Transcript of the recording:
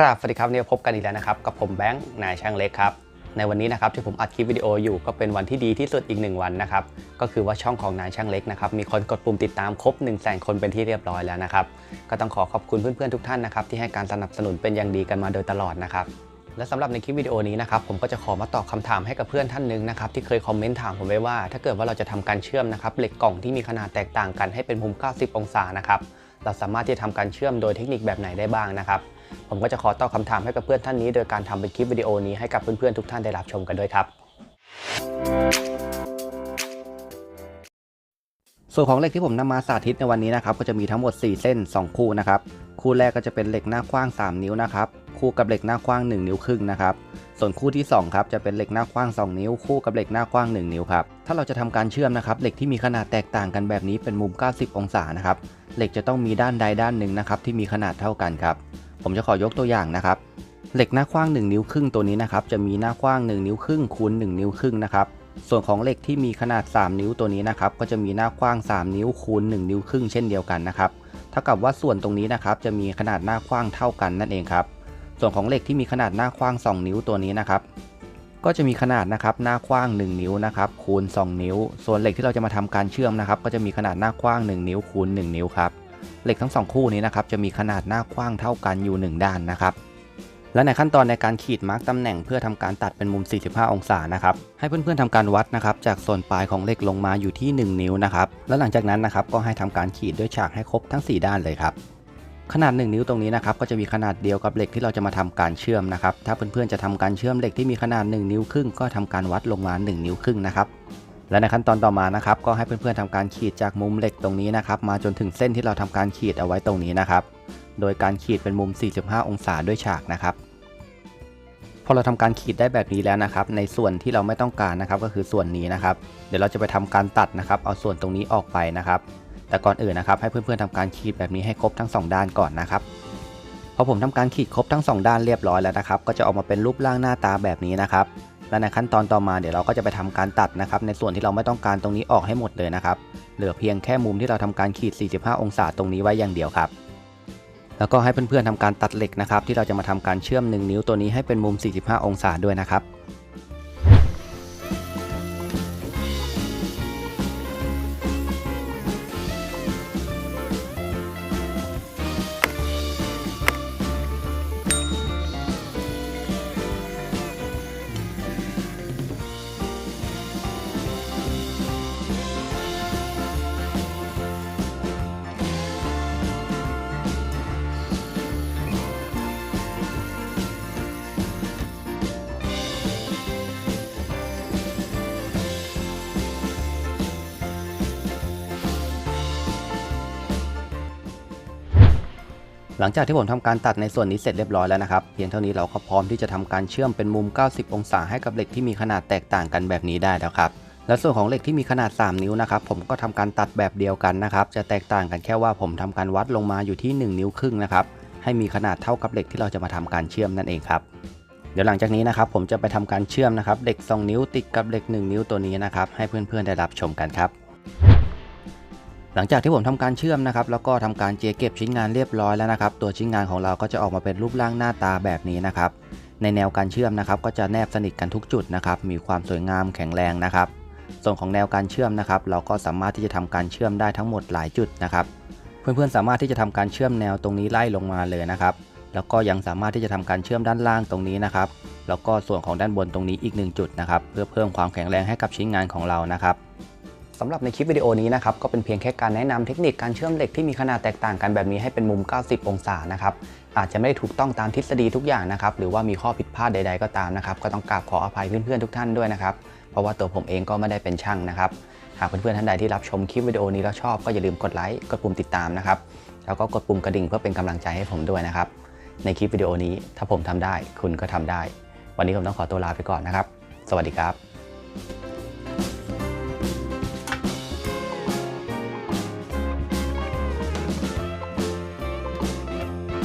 ครับสวัสดีครับเนี่ยพบกันอีกแล้วนะครับกับผมแบงค์นายช่างเล็กครับในวันนี้นะครับที่ผมอัดคลิปวิดีโออยู่ก็เป็นวันที่ดีที่สุดอีกหนึ่งวันนะครับก็คือว่าช่องของนายช่างเล็กนะครับมีคนกดปุ่มติดตามครบ1 0 0 0 0แคนเป็นที่เรียบร้อยแล้วนะครับก็ต้องขอขอบคุณเพื่อนๆทุกท่านนะครับที่ให้การสนับสนุนเป็นอย่างดีกันมาโดยตลอดนะครับและสำหรับในคลิปวิดีโอนี้นะครับผมก็จะขอมาตอบคำถามให้กับเพื่อนท่านหนึ่งนะครับที่เคยคอมเมนต์ถามผมไว้ว่า ถ้าเกิดว่าเราจะทำการเชื่อมนะครับเหล็กกล่องที่มีขนาดแตกต่างกันให้เป็นมุม 90 องศานะครับเราสามารถที่จะทำการเชื่อมโดยเทคนิคแบบไหนได้บ้างนะครับ ผมก็จะขอตอบคำถามให้กับเพื่อนท่านนี้ โดยการทำเป็นคลิปวิดีโอนี้ให้กับเพื่อนๆทุกท่านได้รับชมกันด้วยครับส่วนของเหล็กที่ผมนำมาสาธิตในวันนี้นะครับก็จะมีทั้งหมด 4 เส้น 2 คู่นะครับคู่แรกก็จะเป็นเหล็กหน้ากว้าง 3 นิ้วนะครับคู่กับเหล็กหน้ากว้าง 1 นิ้วครึ่งนะครับส่วนคู่ที่2ครับจะเป็นเหล็กหน้ากว้าง 2 นิ้ว คู่กับเหล็กหน้ากว้าง 1 นิ้วครับถ้าเราจะทำการเชื่อมนะครับเหล็กที่มีขนาดแตกต่างกันแบบนี้เป็นมุม 90 องศานะครับเหล็กจะต้องมีด้านใดด้านหนึ่งนะครับที่มีขนาดเท่ากันครับ ผมจะขอยกตัวอย่างนะครับ เหล็กหน้ากว้าง 1 นิ้วครึ่งตัวนี้นะครับ จะมีหน้ากว้าง 1 นิ้วครึ่งคูณ1นิ้วครึ่งนะครับ ส่วนของเหล็กที่มีขนาด 3 นิ้วตัวนี้นะครับ ก็จะมีหน้ากว้าง 3 นิ้วคูณ1นิ้วครึ่งเช่นเดียวกันนะครับ เท่ากับว่าส่วนตรงนี้นะครับ จะมีขนาดหน้ากว้างเท่ากันนั่นเองครับ ส่วนของเหล็กที่มีขนาดหน้ากว้าง 2 นิ้วตัวนี้นะครับ ก็จะมีขนาดนะครับหน้ากว้าง 1 นิ้วนะครับคูณ 2 นิ้ว ส่วนเหล็กที่เราจะมาทำการเชื่อมนะครับ ก็จะมีขนาดหน้ากว้าง 1 นิ้วคูณ 1 นิ้วครับ เหล็กทั้งสองคู่นี้นะครับจะมีขนาดหน้ากว้างเท่ากันอยู่ 1 ด้านนะครับ และในขั้นตอนในการขีดมาร์กตำแหน่งเพื่อทำการตัดเป็นมุม 45 องศานะครับให้เพื่อนๆทำการวัดนะครับจากส่วนปลายของเหล็กลงมาอยู่ที่ 1 นิ้วนะครับแล้วหลังจากนั้นนะครับก็ให้ทำการขีดด้วยฉากให้ครบทั้ง 4 ด้านเลยครับขนาด 1 นิ้วตรงนี้นะครับก็จะมีขนาดเดียวกับเหล็กที่เราจะมาทำการเชื่อมนะครับถ้าเพื่อนๆจะทำการเชื่อมเหล็กที่มีขนาด 1 นิ้วครึ่งก็ทำการวัดลงมา 1 นิ้วครึ่งนะครับ และในขั้นตอนต่อมานะครับก็ให้เพื่อนๆทำการขีดจากมุมเหล็กตรงนี้นะครับมาจนถึงเส้นที่เราทำการขีดเอาไว้ตรงนี้นะครับ โดยการขีดเป็นมุม 45 องศาด้วยฉากนะครับพอเราทำการขีดได้แบบนี้แล้วนะครับ ในส่วนที่เราไม่ต้องการนะครับก็คือส่วนนี้นะครับ เดี๋ยวเราจะไปทำการตัดนะครับ เอาส่วนตรงนี้ออกไปนะครับ แต่ก่อนอื่นนะครับ ให้เพื่อนๆทำการขีดแบบนี้ให้ครบทั้ง 2 ด้านก่อนนะครับพอผมทำการขีดครบทั้ง 2 ด้านเรียบร้อยแล้วนะครับ ก็จะออกมาเป็นรูปร่างหน้าตาแบบนี้นะครับ และในขั้นตอนต่อมาเดี๋ยวเราก็จะไปทำการตัดนะครับ ในส่วนที่เราไม่ต้องการตรงนี้ออกให้หมดเลยนะครับ เหลือเพียงแค่มุมที่เราทำการขีด 45 องศาตรงนี้ไว้อย่างเดียวครับ แล้วก็ให้เพื่อนๆทำการตัดเหล็กนะครับ ที่เราจะมาทำการเชื่อม 1 นิ้วตัวนี้ให้เป็นมุม 45 องศาด้วยนะครับ หลังจากที่ผมทำการตัดในส่วนนี้เสร็จเรียบร้อยแล้วนะครับ เพียงเท่านี้เราก็พร้อมที่จะทำการเชื่อมเป็นมุม 90 องศาให้กับเหล็กที่มีขนาดแตกต่างกันแบบนี้ได้แล้วครับ และส่วนของเหล็กที่มีขนาด 3 นิ้วนะครับ ผมก็ทำการตัดแบบเดียวกันนะครับ จะแตกต่างกันแค่ว่าผมทำการวัดลงมาอยู่ที่ 1 นิ้วครึ่งนะครับ ให้มีขนาดเท่ากับเหล็กที่เราจะมาทำการเชื่อมนั่นเองครับ เดี๋ยวหลังจากนี้นะครับผมจะไปทำการเชื่อมนะครับเหล็ก 2 นิ้วติดกับเหล็ก 1 นิ้วตัวนี้นะครับให้เพื่อนๆได้รับชมกันครับ หลังจากที่ผมทำการเชื่อมนะครับแล้วก็ทำการเจเก็บชิ้นงานเรียบร้อยแล้วนะครับ ตัวชิ้นงานของเราก็จะออกมาเป็นรูปร่างหน้าตาแบบนี้นะครับ ในแนวการเชื่อมนะครับ ก็จะแนบสนิทกันทุกจุดนะครับ มีความสวยงามแข็งแรงนะครับ ส่วนของแนวการเชื่อมนะครับ เราก็สามารถที่จะทำการเชื่อมได้ทั้งหมดหลายจุดนะครับ เพื่อนๆสามารถที่จะทำการเชื่อมแนวตรงนี้ไล่ลงมาเลยนะครับแล้วก็ยังสามารถที่จะทำการเชื่อมด้านล่างตรงนี้นะครับ แล้วก็ส่วนของด้านบนตรงนี้อีกหนึ่งจุดนะครับ เพื่อเพิ่มความแข็งแรงให้กับชิ้นงานของเรานะครับ สำหรับในคลิปวิดีโอนี้นะครับก็เป็นเพียงแค่การแนะนำเทคนิคการเชื่อมเหล็กที่มีขนาดแตกต่างกันแบบนี้ให้เป็นมุม 90 องศานะครับอาจจะไม่ได้ถูกต้องตามทฤษฎีทุกอย่างนะครับหรือว่ามีข้อผิดพลาดใด ๆ ก็ตามนะครับก็ต้องกราบขออภัยเพื่อนๆทุกท่านด้วยนะครับเพราะว่าตัวผมเองก็ไม่ได้เป็นช่างนะครับหากเพื่อนๆท่านใดที่รับชมคลิปวิดีโอนี้แล้วชอบก็อย่าลืมกดไลค์กดปุ่มติดตามนะครับแล้วก็กดปุ่มกระดิ่งเพื่อเป็นกำลังใจให้ผมด้วยนะครับในคลิปวิดีโอนี้ถ้าผมทำได้คุณก็ทำได้ วันนี้ผมต้องขอตัวลาไปก่อนนะครับ สวัสดีครับ